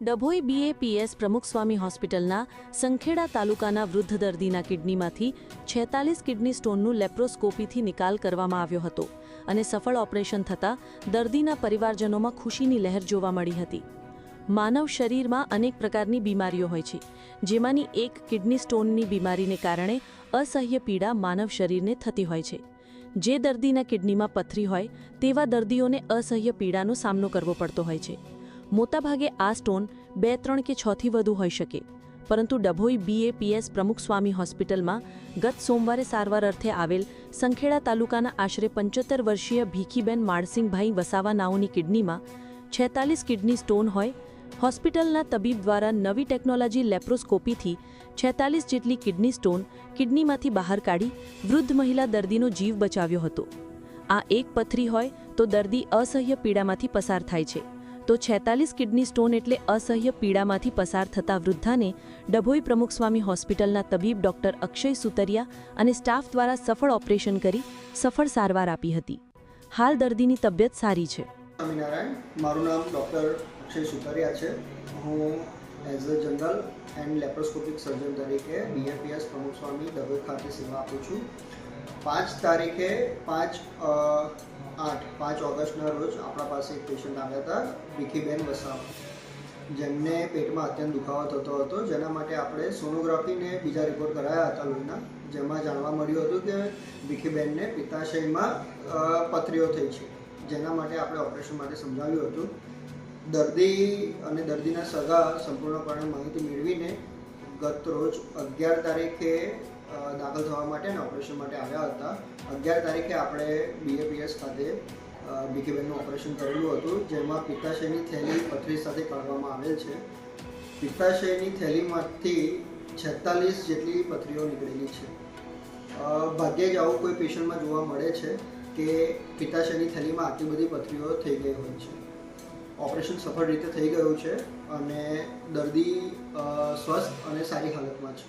Dabhoi BAPS Pramukh Swami હોસ્પિટલના સંખેડા તાલુકાના વૃદ્ધ દર્દીના કિડનીમાંથી છેતાલીસ કિડની સ્ટોનનું લેપ્રોસ્કોપીથી નિકાલ કરવામાં આવ્યો હતો અને સફળ ઓપરેશન થતાં દર્દીના પરિવારજનોમાં ખુશીની લહેર જોવા મળી હતી. માનવ શરીરમાં અનેક પ્રકારની બીમારીઓ હોય છે, જેમાંની એક કિડની સ્ટોનની બીમારીને કારણે અસહ્ય પીડા માનવ શરીરને થતી હોય છે. જે દર્દીના કિડનીમાં પથરી હોય, તેવા દર્દીઓને અસહ્ય પીડાનો સામનો કરવો પડતો હોય છે. મોટાભાગે આ સ્ટોન બે, ત્રણ કે છથી વધુ હોઈ શકે. પરંતુ ડભોઈ બીએપીએસ પ્રમુખ સ્વામી હોસ્પિટલમાં ગત સોમવારે સારવાર અર્થે આવેલ સંખેડા તાલુકાના આશરે પંચોતેર વર્ષીય ભીખીબેન માળસિંગભાઈ વસાવા નાઓની કિડનીમાં છેતાલીસ કિડની સ્ટોન હોય, હોસ્પિટલના તબીબ દ્વારા નવી ટેકનોલોજી લેપ્રોસ્કોપીથી છેતાલીસ જેટલી કિડની સ્ટોન કિડનીમાંથી બહાર કાઢી વૃદ્ધ મહિલા દર્દીનો જીવ બચાવ્યો હતો. આ એક પથરી હોય તો દર્દી અસહ્ય પીડામાંથી પસાર થાય છે. તો છેતાલીસ કિડની સ્ટોન એટલે અસહ્ય પીડામાંથી પસાર થતા વૃદ્ધાને ડભોઈ પ્રમુખ સ્વામી હોસ્પિટલના તબીબ ડોક્ટર અક્ષય સુતરિયા અને સ્ટાફ દ્વારા સફળ ઓપરેશન કરી સફળ સારવાર આપી હતી. હાલ દર્દીની તબિયત સારી છે. મારું નામ ડૉક્ટર અક્ષય સુતરિયા છે. હું as a general and laparoscopic surgeon તરીકે બીએપીએસ પ્રમુખ સ્વામી દબોઈ ખાતે સેવા આપું છું. પાંચ તારીખે પાંચ આઠ, પાંચ ઓગસ્ટના રોજ આપણા પાસે એક પેશન્ટ આવ્યા હતા, ભીખીબેન વસાવા. જેમને પેટમાં અત્યંત દુખાવો થતો હતો, જેના માટે આપણે સોનોગ્રાફીને બીજા રિપોર્ટ કરાયા હતા લોહીના, જેમાં જાણવા મળ્યું હતું કે વિકીબેનને પિત્તાશયમાં પથરીઓ થઈ છે. જેના માટે આપણે ઓપરેશન માટે સમજાવ્યું હતું. દર્દી અને દર્દીના સગા સંપૂર્ણપણે માહિતી મેળવીને ગત રોજ અગિયાર તારીખે દાખલ થવા માટે ને ઓપરેશન માટે આવ્યા હતા. અગિયાર તારીખે આપણે બીએપીએસ ખાતે બીકેબેનનું ઓપરેશન કરેલું હતું, જેમાં પિત્તાશયની થેલી પથરી સાથે કાઢવામાં આવેલ છે. પિત્તાશયની થેલીમાંથી છેતાલીસ જેટલી પથરીઓ નીકળેલી છે. ભાગ્યે જ આવું કોઈ પેશન્ટમાં જોવા મળે છે કે પિત્તાશયની થેલીમાં આટલી બધી પથરીઓ થઈ ગઈ હોય છે. ઓપરેશન સફળ રીતે થઈ ગયું છે અને દર્દી સ્વસ્થ અને સારી હાલતમાં છે.